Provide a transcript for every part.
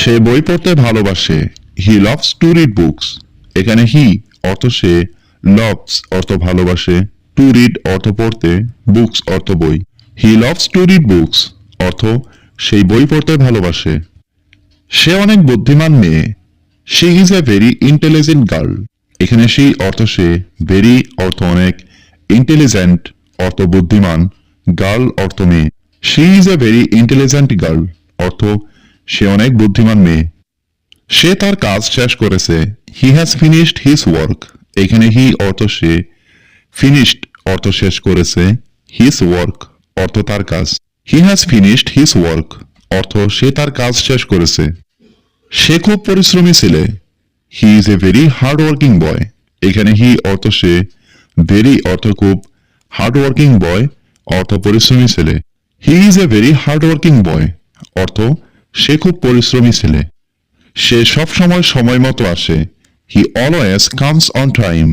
সে বই পড়তে ভালোবাসে। He loves to read books এখানে হি অর্থ সে লভস অর্থ ভালোবাসে। টু রিড অর্থ পড়তে বুকস অর্থ বই। He loves to read books অর্থ সেই বই পড়তে ভালোবাসে। সে অনেক বুদ্ধিমান মেয়ে। She is a very intelligent girl এখানে সেই অর্থ সে ভেরি অর্থ অনেক ইন্টেলিজেন্ট অর্থ বুদ্ধিমান গার্ল অর্থ মেয়ে। She is a very intelligent girl অর্থ সে অনেক বুদ্ধিমান মেয়ে। সে তার কাজ শেষ করেছে। He has finished his work এখানে হি অর্থ সে। ফিনিশড অর্থ শেষ করেছে। হিজ ওয়ার্ক অর্থ তার কাজ। He has finished his work অর্থ সে তার কাজ শেষ করেছে। সে খুব পরিশ্রমী ছেলে। He is a very hard working boy এখানে হি অর্থ সে। ভেরি অর্থ খুব হার্ড ওয়ার্কিং বয় অর্থ পরিশ্রমী ছেলে। He is a very hard working boy অর্থ সে খুব পরিশ্রমী ছেলে। সে সব সময় মতো আসে। He always comes on time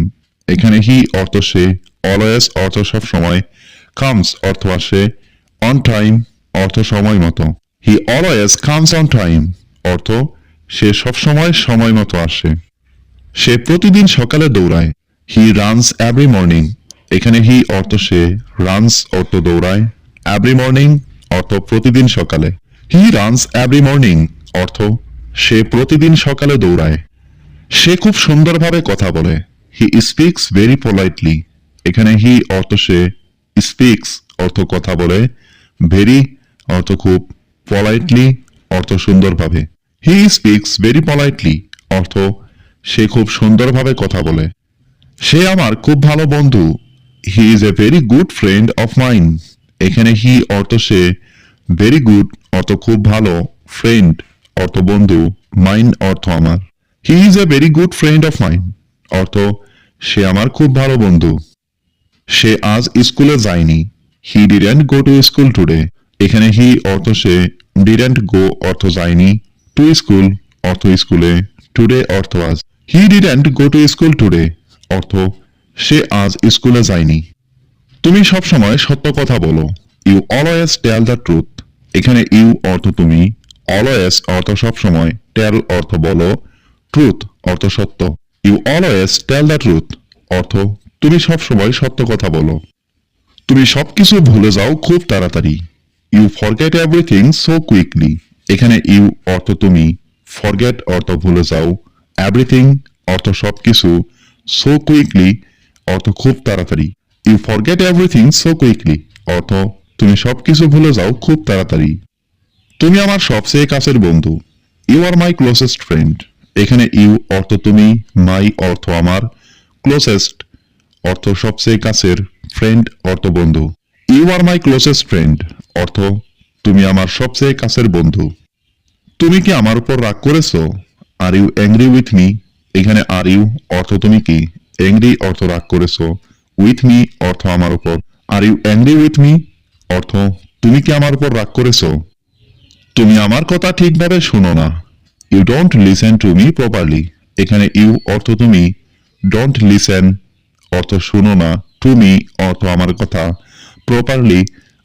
এখানে হি অর্থ সে অলওয়েজ অর্থ সব সময় কামস অর্থ আসে অন টাইম অর্থ সময় মতো। He always comes on time অর্থ, সে সব সময় সময় মতো আসে। সে প্রতিদিন সকালে দৌড়ায়। হি রানস এভরি মর্নিং এখানে হি অর্থ সে রানস অর্থ দৌড়ায়। এভরি মর্নিং অর্থ প্রতিদিন সকালে। হি রানস এভরি মর্নিং অর্থ, সে প্রতিদিন সকালে দৌড়ায়। সে খুব সুন্দরভাবে কথা বলে। হি স্পিক্স ভেরি পোলাইটলি এখানে হি অর্থ সে স্পিক্স অর্থ কথা বলে। ভেরি অর্থ খুব পলাইটলি অর্থ সুন্দরভাবে। হি স্পিক্স ভেরি পলাইটলি অর্থ, সে খুব সুন্দরভাবে কথা বলে। সে আমার খুব ভালো বন্ধু। He is a very good friend of mine এখানে হি অর্থ সে ভেরি গুড অর্থ খুব ভালো ফ্রেন্ড অর্থ বন্ধু মাইন্ড অর্থ আমার। He is a very good friend of mine অর্থ সে আমার খুব ভালো বন্ধু। সে আজ স্কুলে যায়নি। He didn't go to school today এখানে হি অর্থ সে ডিডেন্ট গো অর্থ যায়নি। টু স্কুল অর্থ স্কুলে। টুডে অর্থ আজ। He didn't go to school today অর্থ সে আজ স্কুলে যায়নি। তুমি সব সময় সত্য কথা বলো। You always tell the truth এখানে ইউ অর্থ তুমি অলওয়েজ অর্থ সব সময় টেল অর্থ বলো ট্রুথ অর্থ সত্য। You always tell the truth অর্থ তুমি সব সময় সত্য কথা বলো। তুমি সবকিছু ভুলে যাও খুব তাড়াতাড়ি। You forget everything so quickly এখানে ইউ অর্থ তুমি ফরগেট অর্থ ভুলে যাও। এভরিথিং অর্থ সবকিছু সো কুইকলি অর্থ খুব তাড়াতাড়ি। You forget everything so quickly অর্থ তুমি সবকিছু ভুলে যাও খুব তাড়াতাড়ি। তুমি আমার সবচেয়ে কাছের বন্ধু। You are my closest friend এখানে ইউ অর্থ তুমি মাই অর্থ আমার। ক্লোজেস্ট অর্থ সবচেয়ে কাছের ফ্রেন্ড অর্থ বন্ধু। You are my closest friend অর্থ তুমি আমার সবচেয়ে কাছের বন্ধু। তুমি কি আমার উপর রাগ করেছ? Are you angry with me এখানে আর ইউ অর্থ তুমি কি? অ্যাংরি অর্থ রাগ করেছ। উইথ মি অর্থ আমার উপর। Are you angry with me অর্থ, তুমি কি আমার উপর রাগ করেছ? তুমি আমার কথা ঠিকভাবে শুনো না। You don't listen to me properly এখানে ইউ অর্থ তুমি। ডোন্ট লিসেন অর্থ শুনো না। টু মি অর্থ আমার কথা প্রপারলি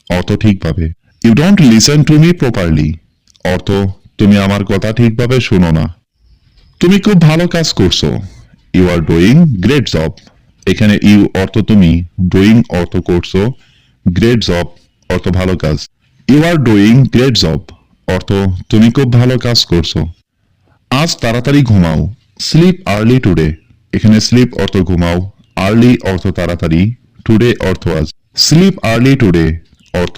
অর্থ ঠিকভাবে you don't listen to me properly অর্থ, তুমি আমার কথা ঠিকভাবে শুনো না। তুমি খুব ভালো কাজ করছ। You are doing great job এখানে ইউ অর্থ তুমি। ডুইং অর্থ করছ। গ্রেট জব অর্থ ভালো কাজ। You are doing great job অর্থ তুমি খুব ভালো কাজ করছ। আজ তাড়াতাড়ি ঘুমাও। স্লিপ আর্লি টুডে এখানে স্লিপ অর্থ ঘুমাও আর্লি অর্থ তাড়াতাড়ি টুডে অর্থ আজ। স্লিপ আর্লি টুডে অর্থ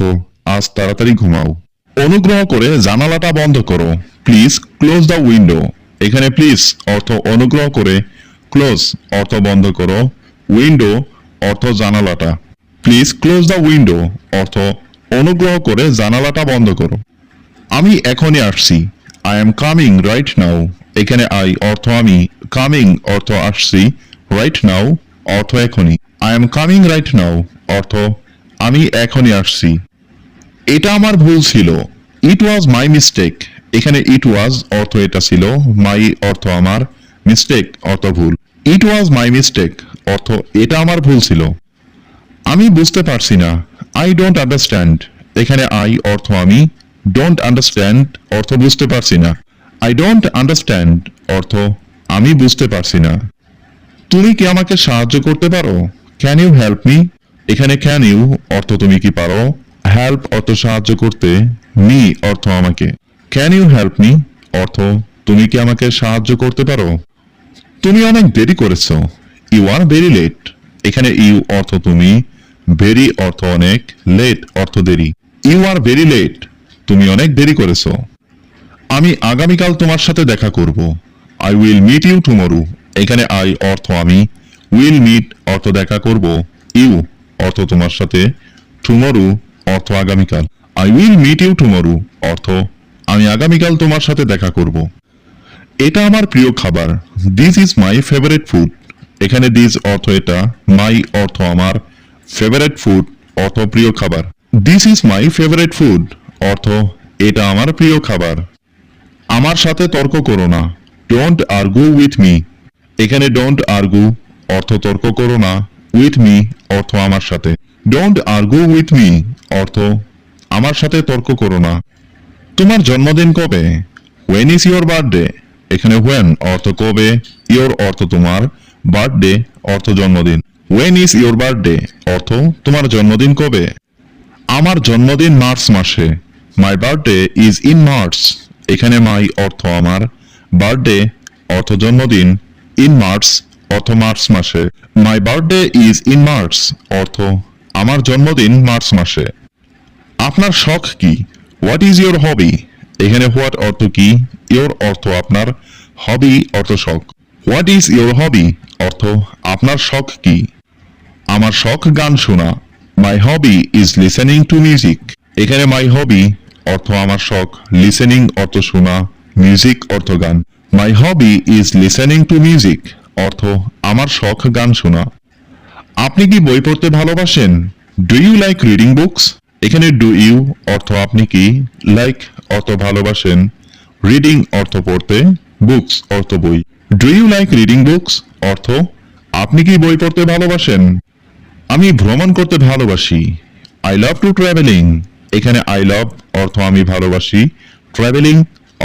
আজ তাড়াতাড়ি ঘুমাও। অনুগ্রহ করে জানালাটা বন্ধ করো। প্লিজ ক্লোজ দ্য উইন্ডো এখানে প্লিজ অর্থ অনুগ্রহ করে ক্লোজ অর্থ বন্ধ করো। উইন্ডো অর্থ জানালাটা। প্লিজ ক্লোজ দ্য উইন্ডো অর্থ, অনুগ্রহ করে জানালাটা বন্ধ করো। আমি এখনই আসছি। I am coming right now এখানে আই অর্থ আমি। কামিং অর্থ আসছি। রাইট নাও অর্থ এখনই। I am coming right now অর্থ, আমি এখনই আসছি। এটা আমার ভুল ছিল। ইট ওয়াজ মাই মিস্টেক এখানে ইট ওয়াজ অর্থ এটা ছিল। মাই অর্থ আমার। মিস্টেক অর্থ ভুল। ইট ওয়াজ মাই মিস্টেক অর্থ, এটা আমার ভুল ছিল। আমি বুঝতে পারছি না। আই ডোন্ট আন্ডারস্ট্যান্ড এখানে আই অর্থ আমি ডোন্ট আন্ডারস্ট্যান্ড অর্থ বুঝতে পারছি না। আই ডোন্ট আন্ডারস্ট্যান্ড অর্থ আমি বুঝতে পারছি না। তুমি কি আমাকে সাহায্য করতে পারো? ক্যান ইউ হেল্প মি এখানে ক্যান ইউ অর্থ তুমি কি পারো? হেল্প অর্থ সাহায্য করতে মি অর্থ আমাকে। ক্যান ইউ হেল্প মি অর্থ তুমি কি আমাকে সাহায্য করতে পারো? তুমি অনেক দেরি করেছ। ইউ আর ভেরি লেট এখানে ইউ অর্থ তুমি ভেরি অর্থ অনেক, লেট অর্থ দেরি। ইউ আর ভেরি লেট, তুমি অনেক দেরি করেছ। আমি আগামীকাল তোমার সাথে দেখা করব। I will meet you tomorrow. এখানে আই অর্থ আমি। উইল মিট অর্থ দেখা করব। ইউ অর্থ তোমার সাথে। টুমরু অর্থ আগামীকাল। I will meet you tomorrow, অর্থ আমি আগামীকাল তোমার সাথে দেখা করব। এটা আমার প্রিয় খাবার। This is my favourite food. এখানে দিস অর্থ এটা, মাই অর্থ আমার। ফেভারিট ফুড অর্থ প্রিয় খাবার। This is my favourite food অর্থ, এটা আমার প্রিয় খাবার। আমার সাথে তর্ক করো না। ডোন্ট আর্গু উইথ মি এখানে ডোন্ট আর্গু অর্থ তর্ক করো না। উইথ মি অর্থ আমার সাথে। ডোন্ট আর্গু উইথ মি অর্থ, আমার সাথে তর্ক করো না। তোমার জন্মদিন কবে? ওয়েন ইজ ইয়োর বার্থডে এখানে ওয়েন অর্থ কবে? ইয়োর অর্থ তোমার। বার্থডে অর্থ জন্মদিন। ওয়েন ইজ ইয়োর বার্থডে অর্থ, তোমার জন্মদিন কবে? আমার জন্মদিন মার্চ মাসে। My birthday is in March এখানে মাই অর্থ আমার। বার্থডে অর্থ জন্মদিন। ইন মার্চ অর্থ মার্চ মাসে। My birthday is in March অর্থ, আমার জন্মদিন মার্চ মাসে। আপনার শখ কি? হোয়াট ইজ ইয়োর হবি এখানে হোয়াট অর্থ কি? ইয়োর অর্থ আপনার। হবি অর্থ শখ। হোয়াট ইজ ইয়োর হবি অর্থ, আপনার শখ কি? আমার শখ গান শোনা। My hobby is listening to music এখানে মাই হবি অর্থ আমার শখ লিসেনিং অর্থ শোনা মিউজিক অর্থ গান। My hobby is listening to music অর্থ আমার শখ গান শোনা। আপনি কি বই পড়তে ভালোবাসেন? Do you like reading books এখানে ডু ইউ অর্থ আপনি কি? লাইক অর্থ ভালোবাসেন। রিডিং অর্থ পড়তে। বুকস অর্থ বই। Do you like reading books অর্থ, আপনি কি বই পড়তে ভালোবাসেন? আমি ভ্রমণ করতে ভালোবাসি। আই লাভ টু ট্রাভেলিং এখানে আই লাভ অর্থ আমি ভালোবাসি। ট্রাভেলিং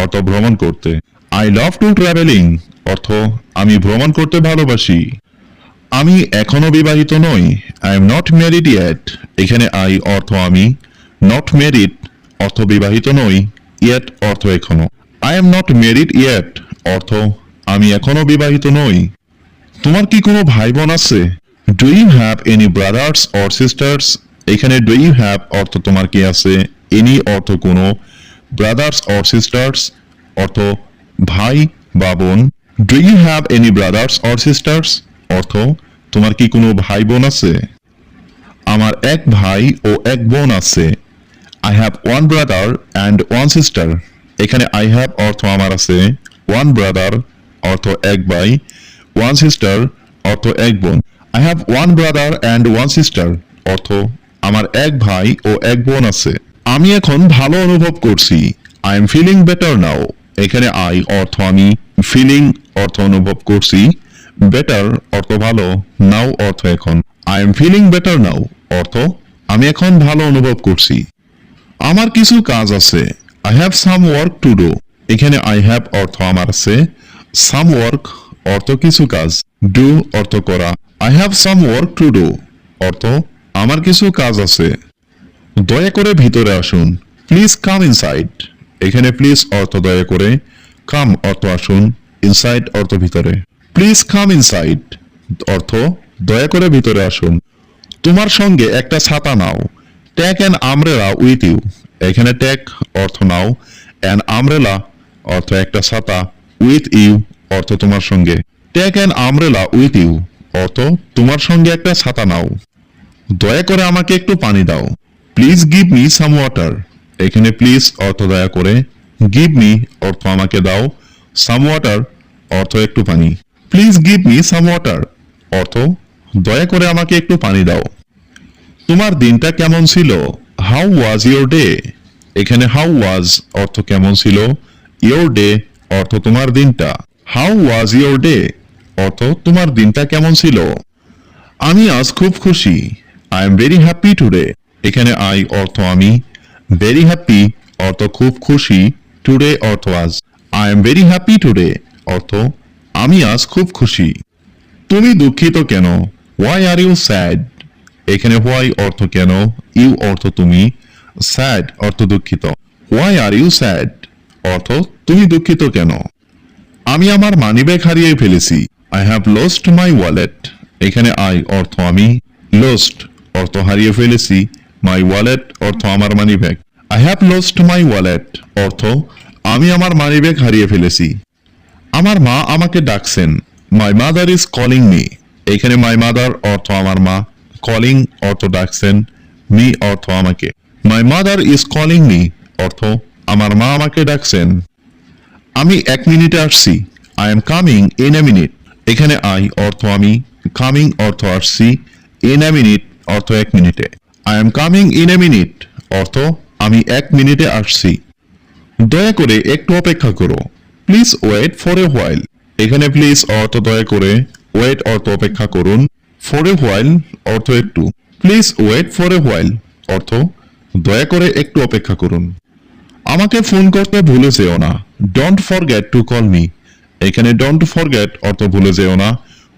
অর্থ ভ্রমণ করতে। আই লাভ টু ট্রাভেলিং অর্থ আমি ভ্রমণ করতে ভালোবাসি। আমি এখনও বিবাহিত নই। I am not married yet এখানে আই অর্থ আমি। নট ম্যারিড অর্থ বিবাহিত নই। ইয়েট অর্থ এখনও। I am not married yet অর্থ আমি এখনও বিবাহিত নই। তোমার কি কোনো ভাই বোন আছে? Do you have any brothers or sisters এখানে ডু ইউ হ্যাভ অর্থ তোমার কি আছে? এনি অর্থ কোনো? ব্রাদার্স অর সিস্টার্স অর্থ ভাই বা বোন? Do you have any brothers or sisters অর্থ তোমার কি কোনো ভাই বোন আছে? আমার এক ভাই ও এক বোন আছে। I have one brother and one sister এখানে আই হ্যাভ অর্থ আমার আছে। ওয়ান ব্রাদার অর্থ এক ভাই। ওয়ান সিস্টার অর্থ এক বোন। I have one brother and one sister অর্থ, আমার এক ভাই ও এক বোন আছে। আমি এখন ভালো অনুভব করছি। I am feeling better now এখানে আই অর্থ আমি ফিলিং অর্থ অনুভব করছি। বেটার অর্থ ভালো। নাও অর্থ এখন। I am feeling better now অর্থ, আমি এখন ভালো অনুভব করছি। আমার কিছু কাজ আছে। I have some work to do এখানে আই হ্যাভ অর্থ আমার আছে। সাম ওয়ার্ক অর্থ কিছু কাজ। ডু অর্থ করা। I have some work to do অর্থ, আমার কিছু কাজ আছে। দয়া করে ভিতরে আসুন। প্লিজ কাম ইনসাইড এখানে প্লিজ অর্থ দয়া করে। কাম অর্থ আসুন। ইনসাইড অর্থ ভিতরে। প্লিজ কাম ইনসাইড অর্থ, দয়া করে ভিতরে আসুন। তোমার সঙ্গে একটা ছাতা নাও। Take an umbrella with you এখানে ট্যাক অর্থ নাও। অ্যান আমরেলা অর্থ একটা ছাতা। উইথ ইউ অর্থ তোমার সঙ্গে। Take an umbrella with you অর্থ তোমার সঙ্গে একটা ছাতা নাও। দয়া করে আমাকে একটু পানি দাও। Please give me some water এখানে প্লিজ অর্থ দয়া করে গিভ মি অর্থ আমাকে দাও। সাম ওয়াটার অর্থ একটু পানি। Please give me some water অর্থ, দয়া করে আমাকে একটু পানি দাও। তোমার দিনটা কেমন ছিল? হাউ ওয়াজ ইয়োর ডে এখানে হাউ ওয়াজ অর্থ কেমন ছিল? ইয়োর ডে অর্থ তোমার দিনটা। হাউ ওয়াজ ইয়োর ডে অর্থ তোমার দিনটা কেমন ছিল? আমি আজ খুব খুশি। I am very happy today এখানে আই অর্থ আমি। ভেরি হ্যাপি অর্থ খুব খুশি। টুডে অর্থ আজ। I am very happy today অর্থ আমি আজ খুব খুশি। তুমি দুঃখিত কেন? ওয়াই আর ইউ স্যাড এখানে হোয়াই অর্থ কেন? ইউ অর্থ তুমি। স্যাড অর্থ দুঃখিত। হোয়াই আর ইউ স্যাড অর্থ তুমি দুঃখিত কেন? আমি আমার মানিব্যাগ হারিয়ে ফেলেছি। I have lost my wallet এখানে আই অর্থ আমি লস্ট অর্থ হারিয়ে ফেলেছি। মাই ওয়ালেট অর্থ আমার money bag I have lost my wallet অর্থ আমি আমার মানিব্যাগ হারিয়ে ফেলেছি। আমার মা আমাকে ডাকছেন my mother is calling me এখানে মাই মাদার অর্থ আমার মা কলিং অর্থ ডাকছেন মি অর্থ আমাকে। My mother is calling me অর্থ আমার মা আমাকে ডাকছেন। আমি এক মিনিটে আসছি। I am coming in a minute এখানে আই অর্থ আমি কামিং অর্থ আসছি ইন এ মিনিট অর্থ এক মিনিটে। I am coming in a minute অর্থ আমি এক মিনিটে আসছি। দয়া করে একটু অপেক্ষা করো। Please wait for a while এখানে প্লিজ অর্থ দয়া করে ওয়েট অর্থ অপেক্ষা করুন। ফর এ হোয়াইল অর্থ একটু। Please wait for a while অর্থ দয়া করে একটু অপেক্ষা করুন। আমাকে ফোন করতে ভুলে যেও না। Don't forget to call me এখানে ডোন্ট ফরগেট অর্থ ভুলে যেও না।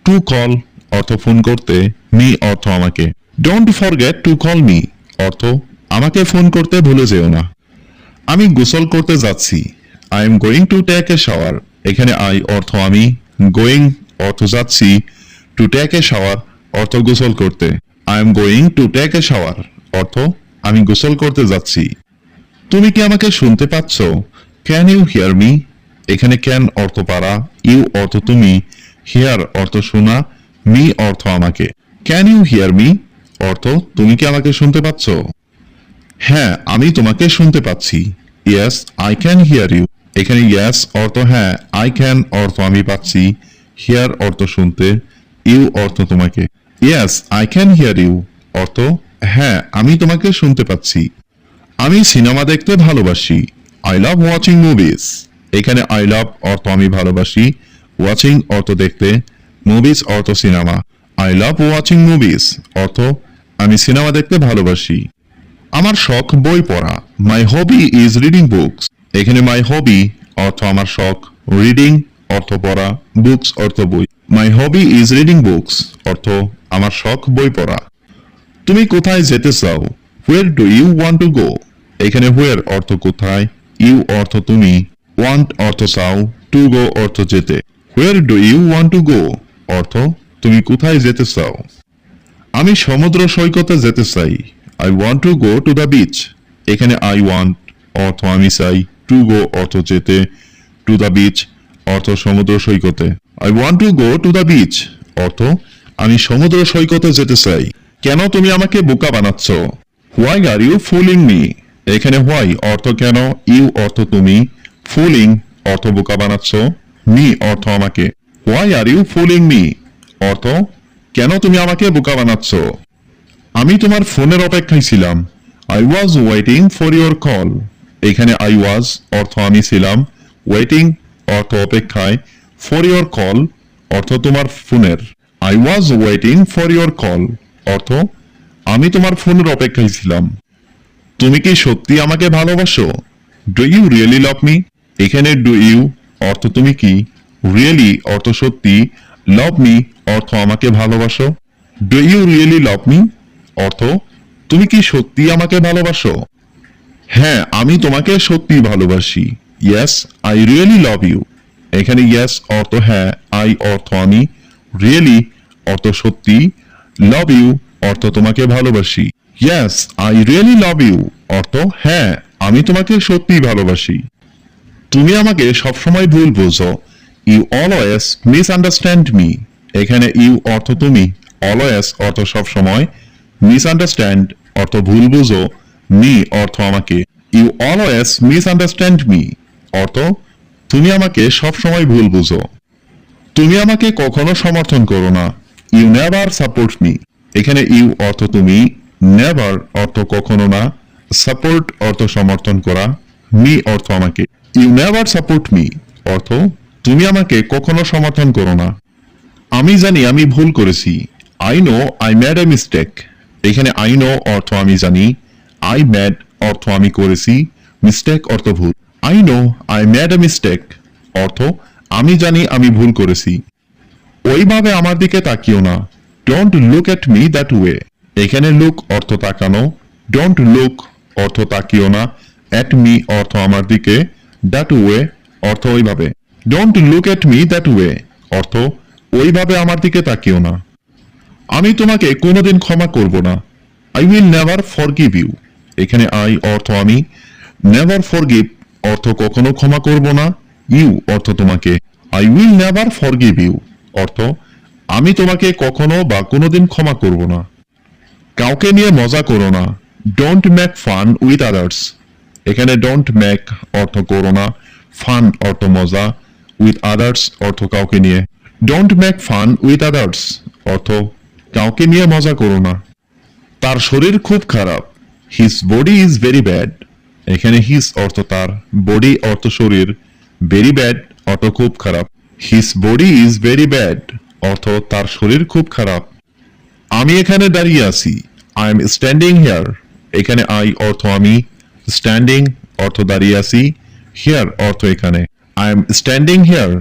টু কল অর্থ ফোন করতে মি অর্থ আমাকে। Don't forget to call me অর্থ আমাকে ফোন করতে ভুলে যেও না। আমি গোসল করতে যাচ্ছি। I am going to take a shower এখানে আই অর্থ আমি। গোয়িং অর্থ যাচ্ছি। টু টেক এ শাওয়ার অর্থ গোসল করতে। I am going to take a shower অর্থ আমি গোসল করতে যাচ্ছি। তুমি কি আমাকে শুনতে পাচ্ছ? ক্যান ইউ হিয়ার মি এখানে ক্যান অর্থ পারা? ইউ অর্থ তুমি। হিয়ার অর্থ শোনা। মি অর্থ আমাকে। Can you hear me? অর্থ, তুমি কি আমাকে শুনতে পাচ্ছ? হ্যাঁ আমি তোমাকে শুনতে পাচ্ছি। Yes, I can hear you. এখানে ইয়েস অর্থ হ্যাঁ আই ক্যান অর্থ আমি পাচ্ছি। হিয়ার অর্থ শুনতে। ইউ অর্থ তোমাকে। Yes, I can hear you. অর্থ হ্যাঁ আমি তোমাকে শুনতে পাচ্ছি। আমি সিনেমা দেখতে ভালোবাসি। I love watching movies. এখানে আই লাভ অর্থ আমি ভালোবাসি ওয়াচিং অর্থ দেখতে মুভিজ অর্থ cinema I love watching movies অর্থ আমি সিনেমা দেখতে ভালোবাসি। আমার শখ বই পড়া my hobby is reading books এখানে মাই হবি অর্থ আমার শখ রিডিং অর্থ পড়া বুকস অর্থ বই। My hobby is reading books অর্থ আমার শখ বই পড়া। তুমি কোথায় যেতে চাও? Where do you want to go এখানে হোয়ার অর্থ কোথায়? ইউ অর্থ তুমি ওয়ান্ট অর্থ চাও টু গো অর্থ যেতে। Where do you want to go অর্থ, তুমি কোথায় যেতে চাও? আমি সমুদ্র সৈকতে যেতে চাই। I want to go to the beach এখানে আই ওয়ান্ট অর্থ আমি চাই টু গো অর্থ যেতে। টু দ্য বিচ অর্থ সমুদ্র সৈকতে। I want to go to the beach অর্থ, আমি সমুদ্র সৈকতে যেতে চাই। কেন তুমি আমাকে বোকা বানাচ্ছ? Why are you fooling me এখানে হোয়াই অর্থ কেন? ইউ অর্থ তুমি। ফুলিং অর্থ বোকা বানাচ্ছ? মি অর্থ আমাকে। Why are you fooling me অর্থ, কেন তুমি আমাকে বোকা বানাচ্ছ? আমি তোমার ফোনের অপেক্ষায় ছিলাম। I was waiting for your call এখানে আই ওয়াজ অর্থ আমি ছিলাম। ওয়েটিং অর্থ অপেক্ষায়। ফর ইউর কল অর্থ তোমার ফোনের। I was waiting for your call অর্থ, আমি তোমার ফোনের অপেক্ষায় ছিলাম। তুমি কি সত্যি আমাকে ভালোবাসো? Do you really love me এখানে ডু ইউ অর্থ তুমি কি? রিয়েলি অর্থ সত্যি? লাভ মি অর্থ আমাকে ভালোবাসো? Do you really love me অর্থ, তুমি কি সত্যি আমাকে ভালোবাসো? হ্যাঁ আমি তোমাকে সত্যি ভালোবাসি। Yes I really love you এখানে ইয়েস অর্থ হ্যাঁ আই অর্থ আমি। রিয়েলি অর্থ সত্যি। লাভ ইউ অর্থ তোমাকে ভালোবাসি। Yes I really love you অর্থ হ্যাঁ আমি তোমাকে সত্যি ভালোবাসি। তুমি আমাকে সবসময় ভুল বোঝো। You always misunderstand me এখানে ইউ অর্থ তুমি অলওয়েজ অর্থ সবসময়। মিস আন্ডারস্ট্যান্ড অর্থ ভুল বুঝো মি অর্থ আমাকে। You always misunderstand me অর্থ, তুমি আমাকে সবসময় ভুল বুঝো। তুমি আমাকে কখনো সমর্থন করো না। ইউ নেভার সাপোর্ট মি এখানে ইউ অর্থ তুমি নেভার অর্থ কখনো না। সাপোর্ট অর্থ সমর্থন করা। মি অর্থ আমাকে। ইউ নেভার সাপোর্ট মি অর্থ, তুমি আমাকে কখনো সমর্থন করো না। আমি জানি আমি ভুল করেছি। I know I made a mistake এখানে আই নো অর্থ আমি জানি। আই ম্যাড অর্থ আমি করেছি। মিস্টেক অর্থ ভুল। I know I made a mistake অর্থ, আমি জানি আমি ভুল করেছি। ওইভাবে আমার দিকে তাকিও না। Don't look at me that way এখানে লুক অর্থ তাকানো। ডোন্ট লুক অর্থ তাকিও না। এট মি অর্থ আমার দিকে দ্যাট ওয়ে অর্থ ওইভাবে। Don't look at me that way অর্থ ওইভাবে আমার দিকে তাকিও না। আমি তোমাকে কোনোদিন ক্ষমা করব না। I will never forgive you এখানে আই অর্থ আমি। নেভার ফরগিভ অর্থ কখনো ক্ষমা করব না। ইউ অর্থ তোমাকে। I will never forgive you অর্থ আমি তোমাকে কখনো বা কোনোদিন ক্ষমা করব না। কাউকে নিয়ে মজা করো না। Don't make fun with others এখানে ডোন্ট মেক অর্থ করো না ফান অর্থ মজা উইথ আদার্স অর্থ কাউকে নিয়ে। Don't make fun with others অর্থ কাউকে নিয়ে মজা করো না। তার শরীর খুব খারাপ। His body is very bad এখানে হিজ অর্থ তার বডি অর্থ শরীর। ভেরি ব্যাড অর্থ খুব খারাপ। His body is very bad অর্থ তার শরীর খুব খারাপ। আমি এখানে দাঁড়িয়ে আছি। আই এম স্ট্যান্ডিং হিয়ার এখানে আই অর্থ আমি। স্ট্যান্ডিং অর্থ দাঁড়িয়ে আছি। হিয়ার অর্থ এখানে। আই এম স্ট্যান্ডিং হিয়ার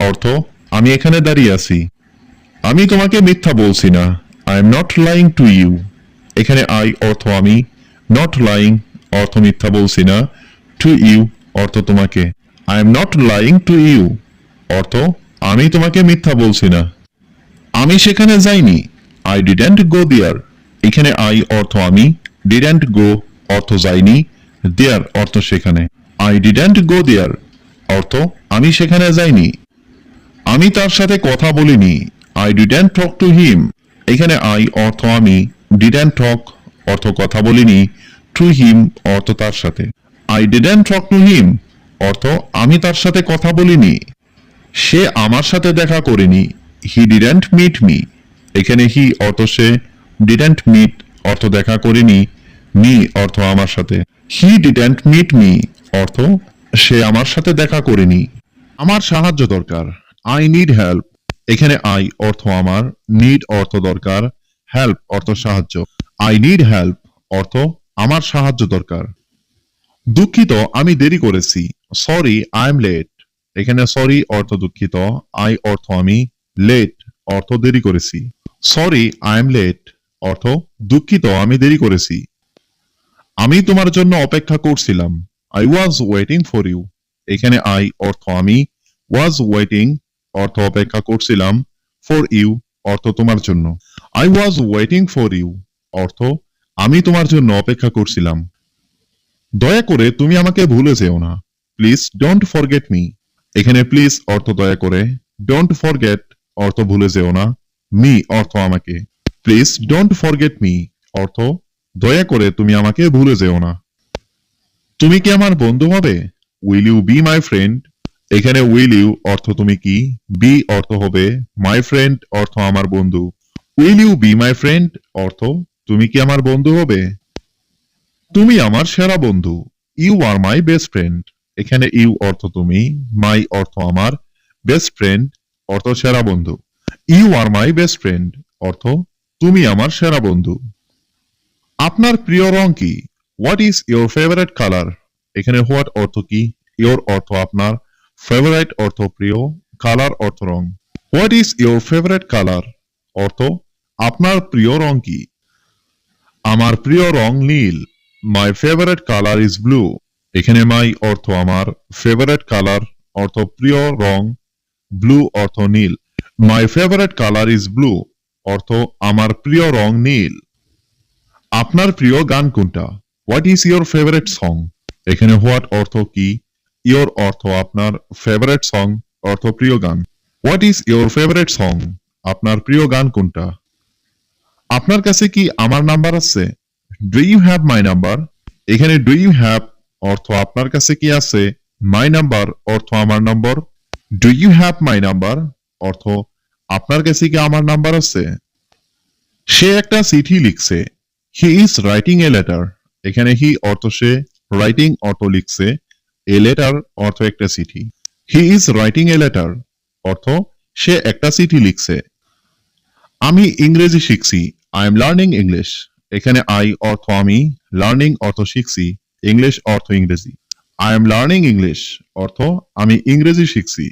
অর্থ, আমি এখানে দাঁড়িয়ে আছি। আমি তোমাকে মিথ্যা বলছি না। I am not lying to you এখানে আই অর্থ আমি। নট লাইং অর্থ মিথ্যা বলছি না। টু ইউ অর্থ তোমাকে। I am not lying to you অর্থ, আমি তোমাকে মিথ্যা বলছি না। আমি সেখানে যাইনি। আই ডিডেন্ট গো দেয়ার এখানে আই অর্থ আমি। ডিডেন্ট গো অর্থ যাইনি। দেয়ার অর্থ সেখানে। আই ডিডেন্ট গো দেয়ার অর্থ, আমি সেখানে যাইনি। আমি তার সাথে কথা বলিনি। I didn't talk to him এখানে আই অর্থ আমি। ডিডেন্ট টক অর্থ কথা বলিনি। টু হিম অর্থ তার সাথে। I didn't talk to him অর্থ, আমি তার সাথে কথা বলিনি। সে আমার সাথে দেখা করেনি। হি ডিডেন্ট মিট মি এখানে হি অর্থ সে। ডিডেন্ট মিট অর্থ দেখা করেনি। মি অর্থ আমার সাথে। হি ডিডেন্ট মিট মি অর্থ, সে আমার সাথে দেখা করেনি। আমার সাহায্য দরকার। আই নিড হেল্প এখানে আই অর্থ আমার। নিড অর্থ দরকার। হেল্প অর্থ সাহায্য। আই নিড হেল্প অর্থ আমার সাহায্য দরকার। দুঃখিত, আমি দেরি করেছি। সরি আই এম লেট এখানে সরি অর্থ দুঃখিত। আই অর্থ আমি লেট অর্থ দেরি করেছি। সরি আই এম লেট অর্থ, দুঃখিত, আমি দেরি করেছি। আমি তোমার জন্য অপেক্ষা করছিলাম। I was waiting for you এখানে আই অর্থ আমি। ওয়াজ ওয়েটিং অর্থ অপেক্ষা করছিলাম। ফর ইউ অর্থ তোমার জন্য। I was waiting for you অর্থ আমি তোমার জন্য অপেক্ষা করছিলাম। দয়া করে তুমি আমাকে ভুলে যেও না। প্লিজ ডোন্ট ফরগেট মি এখানে প্লিজ অর্থ দয়া করে। ডোন্ট ফরগেট অর্থ ভুলে যেও না। মি অর্থ আমাকে। প্লিজ ডোন্ট ফরগেট মি অর্থ দয়া করে তুমি আমাকে ভুলে যেও না। তুমি কি আমার বন্ধু হবে? Will you be my friend এখানে উইল ইউ অর্থ তুমি কি? বি অর্থ হবে মাই ফ্রেন্ড অর্থ আমার বন্ধু। Will you be my friend অর্থ, তুমি কি আমার বন্ধু হবে? তুমি আমার সেরা বন্ধু। You are my best friend এখানে ইউ অর্থ তুমি মাই অর্থ আমার বেস্ট ফ্রেন্ড অর্থ সেরা বন্ধু। You are my best friend অর্থ, তুমি আমার সেরা বন্ধু। আপনার প্রিয় রং কি? What is your favourite colour এখানে হোয়াট অর্থ কি? ইওর অর্থ আপনার। ফেভারিট অর্থ প্রিয়। কালার অর্থ রং। What is your favourite colour অর্থ, আপনার প্রিয় রং কি? আমার প্রিয় রং নীল। My favourite colour is blue এখানে মাই অর্থ আমার। ফেভারিট কালার অর্থ প্রিয় রং। ব্লু অর্থ নীল। My favourite colour is blue অর্থ, আমার প্রিয় রং নীল। আপনার প্রিয় গান কোনটা? What is your favourite song এখানে হোয়াট অর্থ কি? ইয়োর অর্থ আপনার ফেভারিট সং অর্থ প্রিয় গান। What is your favourite song আপনার প্রিয় গান কোনটা? আপনার কাছে কি আমার নাম্বার আছে? Do you have my number এখানে ডু ইউ হ্যাভ অর্থ আপনার কাছে কি আছে? মাই নাম্বার অর্থ আমার number do you have my number অর্থ আপনার কাছে কি আমার নাম্বার আছে? সে একটা চিঠি লিখছে। He is writing a letter এখানে হি অর্থ সে রাইটিং অর্থ লিখছে। এ লেটার অর্থ একটা চিঠি। He is writing a letter অর্থ সে একটা চিঠি লিখছে। আমি ইংরেজি শিখছি। আই এম লার্নিং ইংলিশ এখানে আই অর্থ আমি লার্নিং অর্থ শিখছি। ইংলিশ অর্থ ইংরেজি। আই এম লার্নিং ইংলিশ অর্থ আমি ইংরেজি শিখছি।